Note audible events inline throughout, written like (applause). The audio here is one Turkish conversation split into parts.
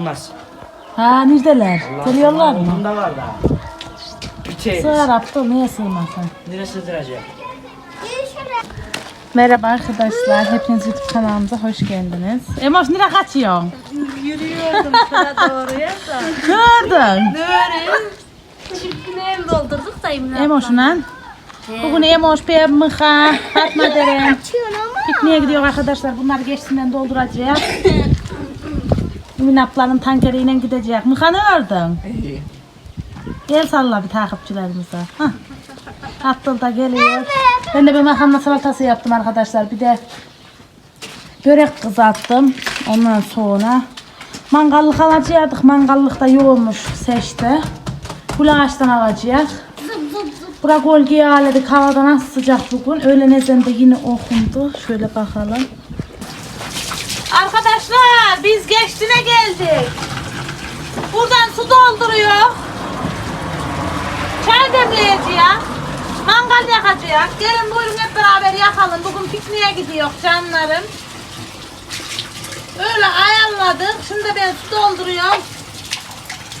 Sığmaz. Ha neredeler? Geliyorlar mı? Bunda var da. Biteyiz. Sığar aptal neye sığmasın? Nereye sığdıracak? Merhaba arkadaşlar. Hepiniz YouTube kanalımıza hoş geldiniz. Emoş nereye kaçıyorsun? Yürüyordum şuna doğru ya da. Gördün. Böyle çiftini el doldurduk da Emine Emoş'la. Bugün Emoş, Pemmiha, Fatma (laughs) Deren. Pikniğe gidiyor arkadaşlar. Bunlar geçsinden dolduracak. (laughs) Emin ablanın tankeriyle gidecek. Mıha ne ördün? İyi. Gel salla bir takipçilerimize. Hah. Abdül da geliyor. Ben de bir makarna salatası yaptım arkadaşlar. Bir de börek kızarttım. Ondan sonra mangallık alacaktık. Mangallık da yoğunmuş seçti. Kul ağaçtan alacak. Bura gölgeye ağladık. Havada nasıl sıcak bugün. Öğlen ezanı da yine okundu. Şöyle bakalım. Biz geçtine geldik. Buradan su dolduruyor. Çay demleyeceğiz. Mangal yakacağız. Gelin buyurun hep beraber yakalım. Bugün pikniğe gidiyor canlarım. Öyle ayarladık. Şimdi ben su dolduruyorum.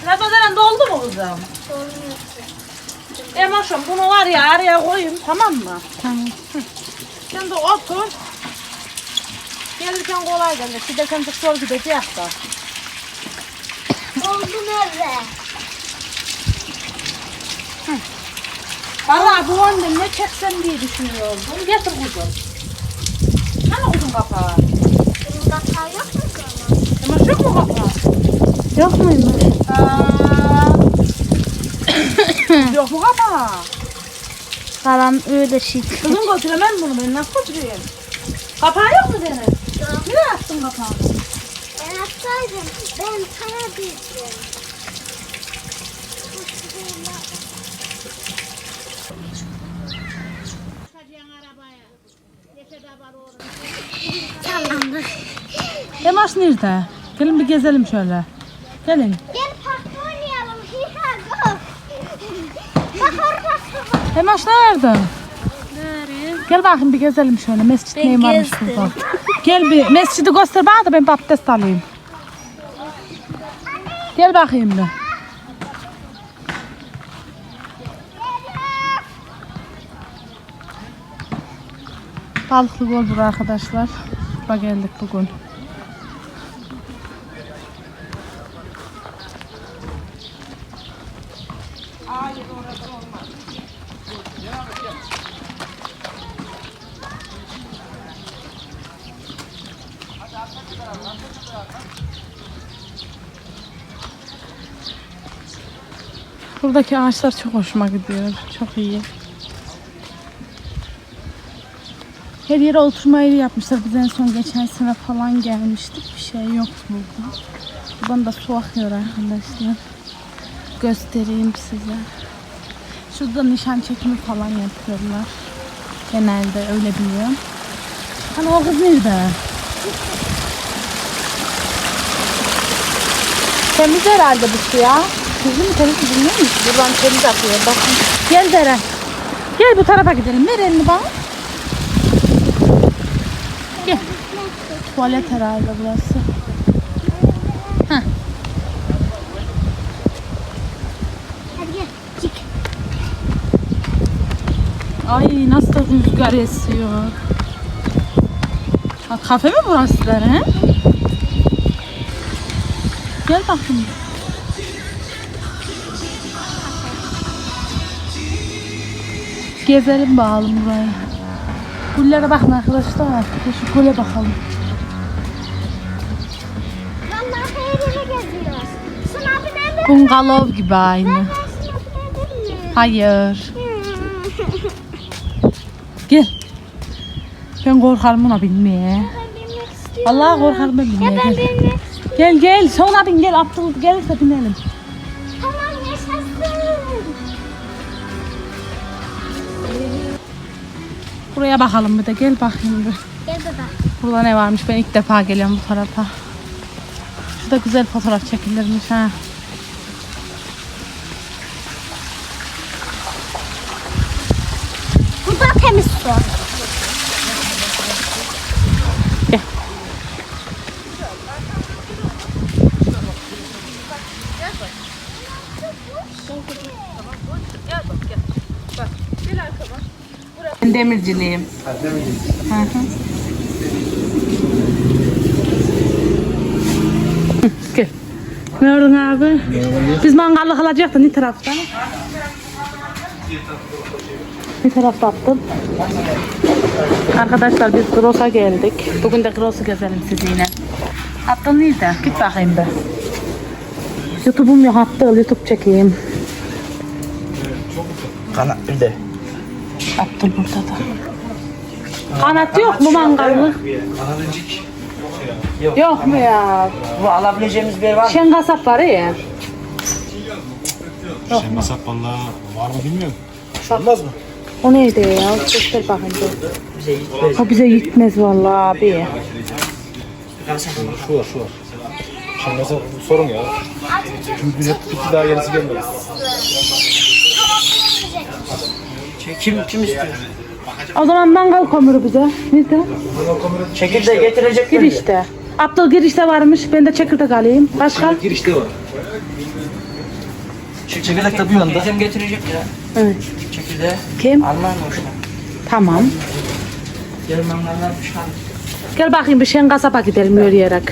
Ramazan doldu mu kızım? Emoşum bunu var ya araya koyayım tamam mı? Tamam. Şimdi otur. Gelirken kolay gelir. Giderken çok zor gidecek da. Oldu nerede? Vallahi bu annem ne çeksem diye düşünüyordum. Getir kuzum. Hani kuzum kapağı? Bunun kapağı yok mu sana? Ama (coughs) yok mu kapağı? Yok muymuş? Aa. yok mu kapağı? Falan öyle şey. Kızım götüremem bunu ben nasıl götüreyim? Kapağı yok mu senin? Yok. Nereye attın kapağı? Ben atsaydım ben sana diyeceğim. Tamamdır. Emaş nerede? Gelin bir gezelim şöyle. Gelin. Gel parkta oynayalım. Emaş nerede? Nereye? Gel bakayım bir gezelim şöyle. Mescit neyim varmış burada. (laughs) Gel bir mescidi göster bana da ben abdest alayım. Gel bakayım bir. Balıklı bura arkadaşlar. Bak geldik bugün. Buradaki ağaçlar çok hoşuma gidiyor. Çok iyi. Her yere oturma yeri yapmışlar. Biz en son geçen sene falan gelmiştik. Bir şey yok burada. Buradan da su akıyor arkadaşlar. Göstereyim size. Şurada nişan çekimi falan yapıyorlar. Genelde öyle biliyorum. Hani o kız nerede? Temiz herhalde bu su ya. Kızım mı temiz mi bilmiyor musun? Buradan temiz akıyor bakın. Gel Deren. Gel bu tarafa gidelim. Ver elini bana. Gel. Tuvalet herhalde burası. Heh. Hadi gel. Çık. Ay nasıl da rüzgar esiyor. Ha, kafe mi burası Deren? Gel bakayım. Gezelim bakalım burayı. Gullere bakın arkadaşlar. Şu gule bakalım. Vallahi her yere geziyoruz. Sınav nerede? Bungalov gibi aynı. Hayır. Gel. Ben korkarım buna binmeye. Allah korkarım ben binmeye. Ya ben Gel. Gel gel. Sonra bin gel. Abdül gelirse binelim. Buraya bakalım bir de. Gel bakayım bir. Gel baba. Burada ne varmış? Ben ilk defa geliyorum bu tarafa. Şurada güzel fotoğraf çekilirmiş ha. Burada temiz su. Ben demirciliyim. Hı hı. Gel. Ne gördün abi? Biz mangallık alacaktık ne tarafta? Bir tarafta attım. Arkadaşlar biz Gross'a geldik. Bugün de Gross'u gezelim sizinle. Attın neydi? Git bakayım be. YouTube'um yok attı. YouTube çekeyim. Kanat bir de. Abdül burada da. Kanat yok mu mangallı? Yok mu ya? Bu alabileceğimiz bir yer var mı? Şen kasap var ya. Şey masap vallahi var mı bilmiyorum. Şu olmaz mı? O neydi ya? Göster bakayım. bir. Bize gitmez. O bize gitmez vallahi abi. Şu var şu var. Şey masap sorun ya. Çünkü bize bitti daha yenisi gelmedi. Kim, kim istiyor? O zaman mangal kömürü bize. Nerede? Çekirdeği getirecek mi? Girişte. Abdül girişte varmış. Ben de çekirdek alayım. Başka? Girişte var. Çekirdek de bu yanda. Teyzem getirecek ya. Evet. Çekirdeği. Kim? Alman hoşuna. Tamam. Yarın mangallar bir şey Gel bakayım bir şen kasaba gidelim yürüyerek.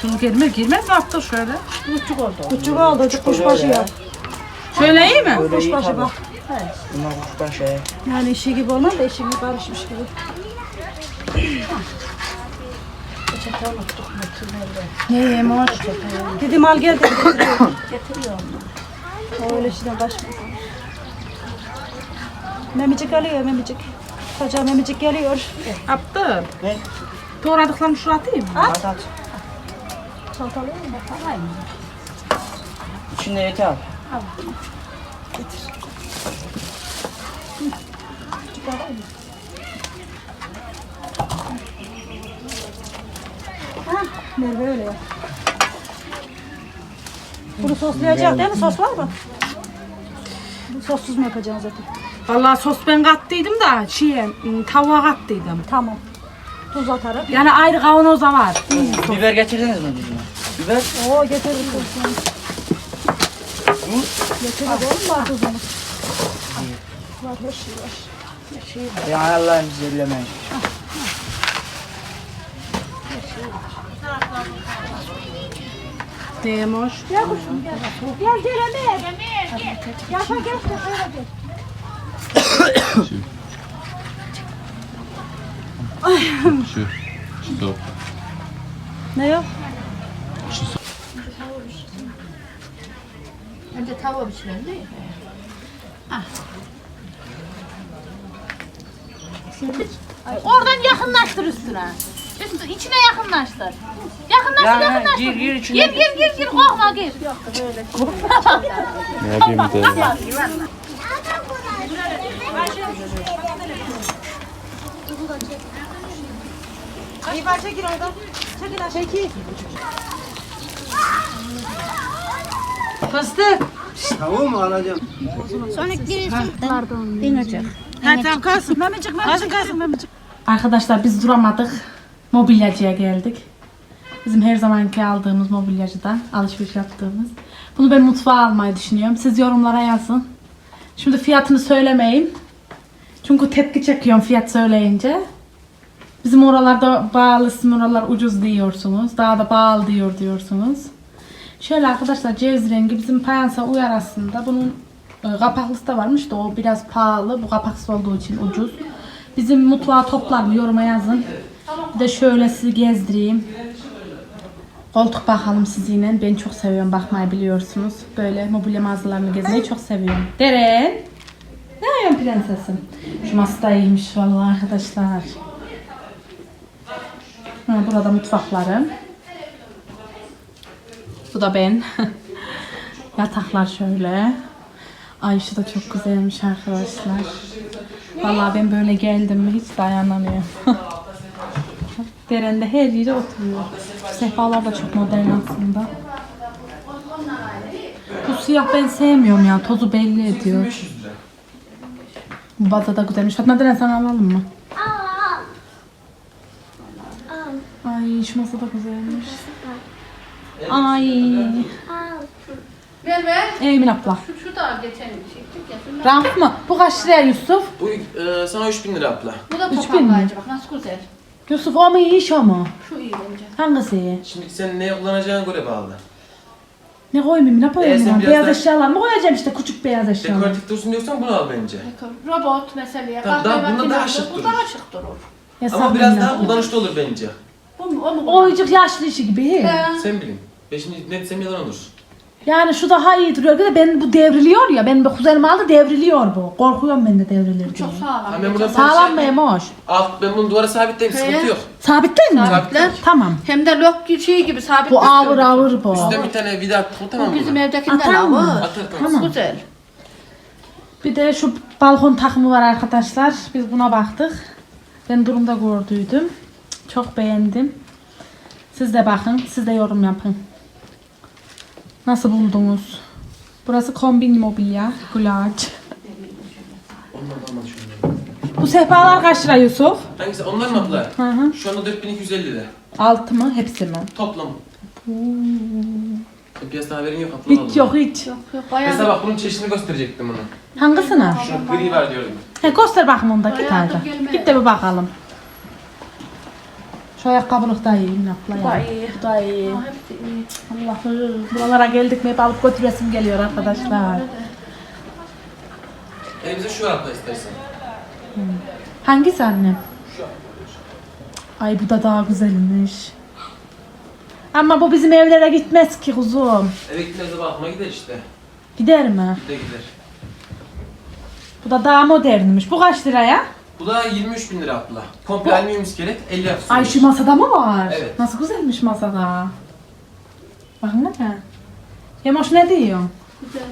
Şunu girme, girmez mi Abdül şöyle? Küçük oldu. Küçük oldu, kuşbaşı ya. Şöyle iyi mi? Böyle iyi tabii. Bunlar kuştan şey. Yani işi gibi olmaz da işi gibi karışmış gibi. Neyim hoş. Dedim al gel dedim. Getiriyor. O öyle şeyden başka. Memicik geliyor memicik. Koca memicik geliyor. Abdül. Doğradıklarını şuraya atayım mı? At at. Çalkalıyor mu? Alayım. İçinde eti al. Merve öyle ya. Bunu soslayacak değil mi? Sos var mı? Bu sossuz mu yapacağım zaten? Vallahi sos ben kattıydım da şeye, ım, tavuğa kattıydım. Tamam. Tuz atarım. Yani ayrı kavanoza var. Biber getirdiniz mi bizimle? Biber? Oo getirdim tuzunu. Getirdim oğlum var tuzunu. Var her şey var. Ya Allah'ım bizi ellemeyin. Neyim hoş? Gel kuşum gel. Gel Demir. Demir gel. Yapma gel. Şöyle gel. Şu. Stop. Ne yok? Oradan yakınlaştır üstüne. Üstü, içine yakınlaştır. Yakınlaştır, Ya yakınlaştır. gir gir içine. Gir gir gir gir korkma gir. Ne yapayım de? İyi bak çekil oradan. Çekil aşağı. Çekil. Fıstık. Ha tamam kalsın. Memecik memecik kalsın memecik. Arkadaşlar biz duramadık. Mobilyacıya geldik. Bizim her zamanki aldığımız mobilyacıdan alışveriş yaptığımız. Bunu ben mutfağa almayı düşünüyorum. Siz yorumlara yazın. Şimdi fiyatını söylemeyeyim. Çünkü tepki çekiyorum fiyat söyleyince. Bizim oralarda bağlı, sizin oralar ucuz diyorsunuz. Daha da pahalı diyor diyorsunuz. Şöyle arkadaşlar ceviz rengi bizim payansa uyar aslında. Bunun e, kapaklısı da varmış da o biraz pahalı. Bu kapaksız olduğu için ucuz. Bizim mutfağı toplar mı yoruma yazın. Bir de şöyle sizi gezdireyim. Koltuk bakalım sizinle. Ben çok seviyorum bakmayı biliyorsunuz. Böyle mobilya mağazalarını gezmeyi çok seviyorum. Deren. Prensesim? Şu masa da iyiymiş vallahi arkadaşlar. Ha, burada mutfaklarım. Bu da ben. (laughs) Yataklar şöyle. Ay şu da çok güzelmiş arkadaşlar. Vallahi ben böyle geldim mi hiç dayanamıyorum. (laughs) Derende her yere oturuyor. Sehpalar da çok modern aslında. Bu siyah ben sevmiyorum ya. Tozu belli ediyor. Bu baza da güzelmiş. Fatma Deren sana alalım mı? Ay şu masa da güzelmiş. Ay. Al. Ver ver. Emin abla. Şu, şu da geçen çektik ya. Şunlar- Ramp mı? Bu kaç liraya Yusuf? Bu e, sana 3000 lira abla. Bu da Üç bin mi? toparlayıcı bak nasıl güzel. Yusuf o mu iyi iş o mu? Şu iyi bence. Hangisi iyi? Şimdi sen ne kullanacağına göre bağlı. Ne koymayayım ne koyayım Ee, sen ya? biraz Beyaz da- eşyalar mı koyacağım işte küçük beyaz eşyalar. Dekoratif dursun diyorsan bunu al bence. Robot mesela. Tamam, daha- bundan daha şık Bu durur. daha şık durur. Ya Ama biraz daha kullanışlı olur bence. Bu mu? O mu? Oyuncak yaşlı işi gibi. He. Sen bilin. Ben şimdi ne desem yalan olur. Yani şu daha iyi duruyor. Bir de ben bu devriliyor ya. Benim bu kuzenim aldı devriliyor bu. Korkuyorum ben de devrilir diye. Çok sağlam. Ben buradan Sağlam Şey- Emoş? Alt ben bunu duvara sabitleyeyim He. sıkıntı yok. Sabitler mi? Sabitler. Tamam. Hem de lok şey gibi sabit. Bu ağır ağır bu. Üstten bir tane vida Bu mı? bizim evdekinden Atar mı? ağır. Atar. Tamam. Güzel. Bir de şu balkon takımı var arkadaşlar. Biz buna baktık. Ben durumda gördüydüm. Çok beğendim. Siz de bakın. Siz de yorum yapın. Nasıl buldunuz? Burası kombin mobilya. Şunu. Bu sehpalar kaç lira Yusuf? Hangisi? Onlar mı abla? Hı hı. Şu anda 4250 lira. Altı mı? Hepsi mi? Toplam. E, Piyasada haberin yok abla. Hiç yok hiç. Yok yok Mesela bayağı. bak bunun çeşidini gösterecektim bunu. Hangisine? Şu gri var diyorum. He, göster bakayım onu da gelme. Git de bir bakalım. Şu ayakkabılık da iyi Minapla ya. Bu da iyi. Bu da iyi. Aa, hepsi iyi. Allah'ım. Buralara geldik mi hep alıp götüresim geliyor arkadaşlar. Elimize şu var abla istersen. Hangisi annem? Ay bu da daha güzelmiş. Ama bu bizim evlere gitmez ki kuzum. Eve gittiğimizde bakma gider işte. Gider mi? Gider gider. Bu da daha modernmiş. Bu kaç liraya? Bu da 23 bin lira abla. Komple alüminyum iskelet 50 yapsın. Ay şu masada mı var? Evet. Nasıl güzelmiş masada. Bakın ne? Yemoş ne diyor? Güzel.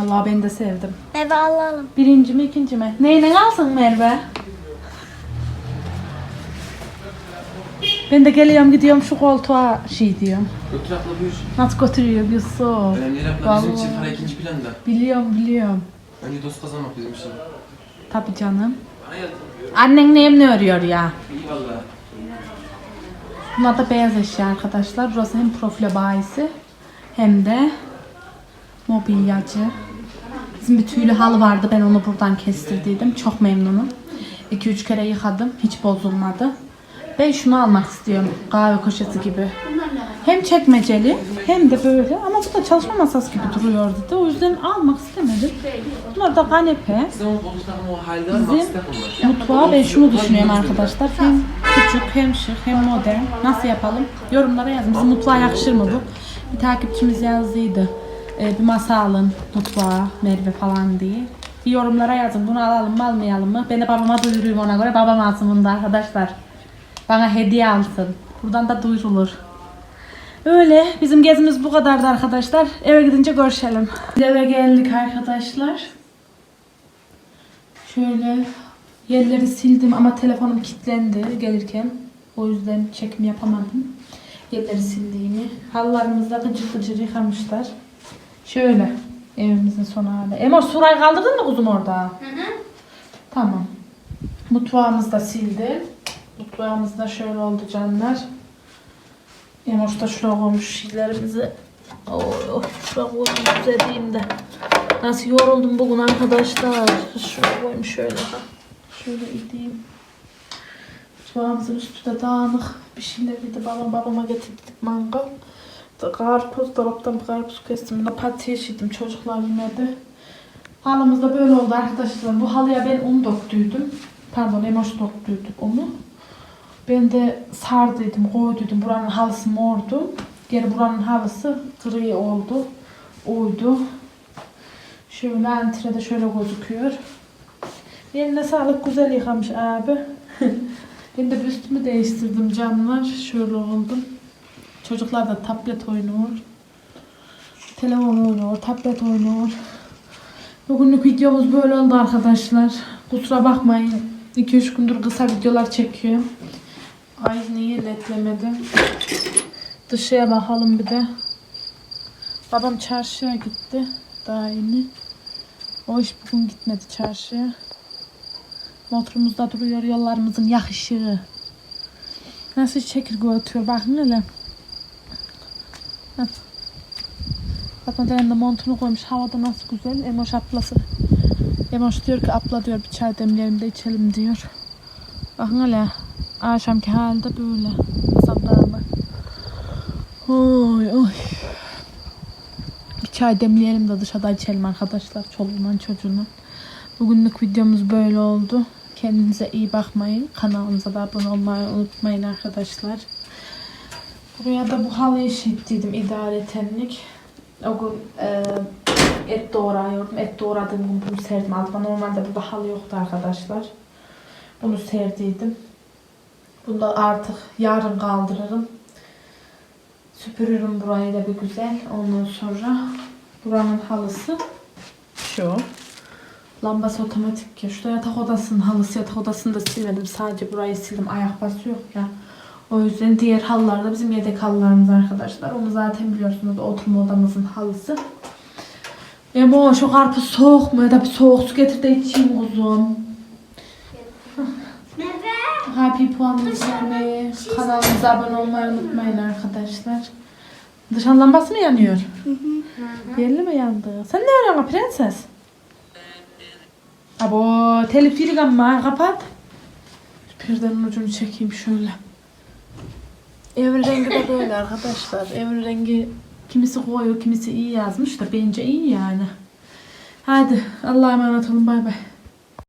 Allah ben de sevdim. Eve alalım. Birinci mi ikinci mi? Neyle alsın Merve? Ben de geliyorum gidiyorum şu koltuğa şey diyorum. Götür abla buyur. Nasıl götürüyor Yusuf? Önemli değil abla bizim için para ikinci planda. Biliyorum biliyorum. Önce dost kazanmak bizim için. Tabii canım. Annen neyim ne örüyor ya? Bunlar da beyaz eşya arkadaşlar. Burası hem profile bayisi hem de mobilyacı. Bizim bir tüylü halı vardı. Ben onu buradan kestirdiydim. Çok memnunum. 2-3 kere yıkadım. Hiç bozulmadı. Ben şunu almak istiyorum. Kahve köşesi gibi. Hem çekmeceli hem de böyle. Ama bu da çalışma masası gibi duruyordu da. O yüzden almak istemedim. Bunlar da kanepe. Bizim. Mutfağa ben şunu düşünüyorum arkadaşlar. Hem küçük hem şık hem modern. Nasıl yapalım? Yorumlara yazın. Bizim mutfağa yakışır mı bu? Bir takipçimiz yazdıydı. Ee, bir masa alın mutfağa Merve falan diye. Bir yorumlara yazın. Bunu alalım mı almayalım mı? Ben de babama duyuruyum ona göre. Babam alsın bunu da arkadaşlar. Bana hediye alsın. Buradan da duyurulur. Öyle. Bizim gezimiz bu kadardı arkadaşlar. Eve gidince görüşelim. Eve geldik arkadaşlar. Şöyle yerleri sildim ama telefonum kilitlendi gelirken. O yüzden çekim yapamadım. Yerleri sildiğimi. Halılarımızı da gıcır gıcır yıkamışlar. Şöyle evimizin son hali. Emor Suray kaldırdın mı kuzum orada? Tamam. Mutfağımızı da sildim. Mutfağımız da şöyle oldu canlar. Emoş da şuraya koymuş şeylerimizi. Oh, şuraya koymuş düzelteyim de. Nasıl yoruldum bugün arkadaşlar. Şuraya koyayım şöyle. Şöyle ideyim. Mutfağımızın üstü de dağınık. Bir şeyler bir de babam babama getirdik mangal. Karpuz, dolaptan bir karpuz kestim. Patates yedim çocuklar yemedi. Halımız da böyle oldu arkadaşlar. Bu halıya ben un döktüydüm. Pardon emoş döktüydüm onu. Ben de sardıydım, koyduydum. Buranın halısı mordu. Geri buranın halısı gri oldu. Oydu. Şöyle antrede şöyle gözüküyor. Eline sağlık güzel yıkamış abi. (laughs) ben de üstümü değiştirdim canlar. Şöyle oldum. Çocuklar da tablet oynuyor. Telefon oynuyor, tablet oynuyor. Bugünlük videomuz böyle oldu arkadaşlar. Kusura bakmayın. 2-3 gündür kısa videolar çekiyorum. Ay niye ledlemedim. Dışarıya bakalım bir de. Babam çarşıya gitti. Daha yeni. O iş bugün gitmedi çarşıya. Motorumuzda duruyor yollarımızın yak ışığı. Nasıl çekirge atıyor bakın hele. Fatma Deren de montunu koymuş. Havada nasıl güzel. Emoş ablası. Emoş diyor ki abla diyor bir çay demleyelim de içelim diyor. Bakın hele. Akşamki halde böyle. Sabahına. Oy oy. Bir çay demleyelim de dışarıda içelim arkadaşlar. Çoluğundan çocuğundan. Bugünlük videomuz böyle oldu. Kendinize iyi bakmayın. Kanalımıza da abone olmayı unutmayın arkadaşlar. Buraya da bu halıyı şiddiydim idaretenlik. O gün e, et doğrayıyordum. Et doğradığım gün bunu serdim altıma. Normalde burada halı yoktu arkadaşlar. Bunu serdiydim. Bunu da artık yarın kaldırırım. Süpürürüm burayı da bir güzel. Ondan sonra buranın halısı şu. Lambası otomatik ya. Şurada yatak odasının halısı yatak odasını da silmedim. Sadece burayı sildim. Ayak bası yok ya. O yüzden diğer halılar da bizim yedek halılarımız arkadaşlar. Onu zaten biliyorsunuz oturma odamızın halısı. Emo şu karpuz soğuk mu? Ya da bir soğuk su getir de içeyim kuzum. Happy puanınızı vermeyi, kanalımıza abone olmayı unutmayın arkadaşlar. Dışarı lambası mı yanıyor? Belli mi yandı? Sen ne arıyorsun prenses? Abo telif ama kapat. Perdenin ucunu çekeyim şöyle. Evin rengi de böyle arkadaşlar. Evin rengi kimisi koyu kimisi iyi yazmış da bence iyi yani. Hadi Allah'a emanet olun bay bay.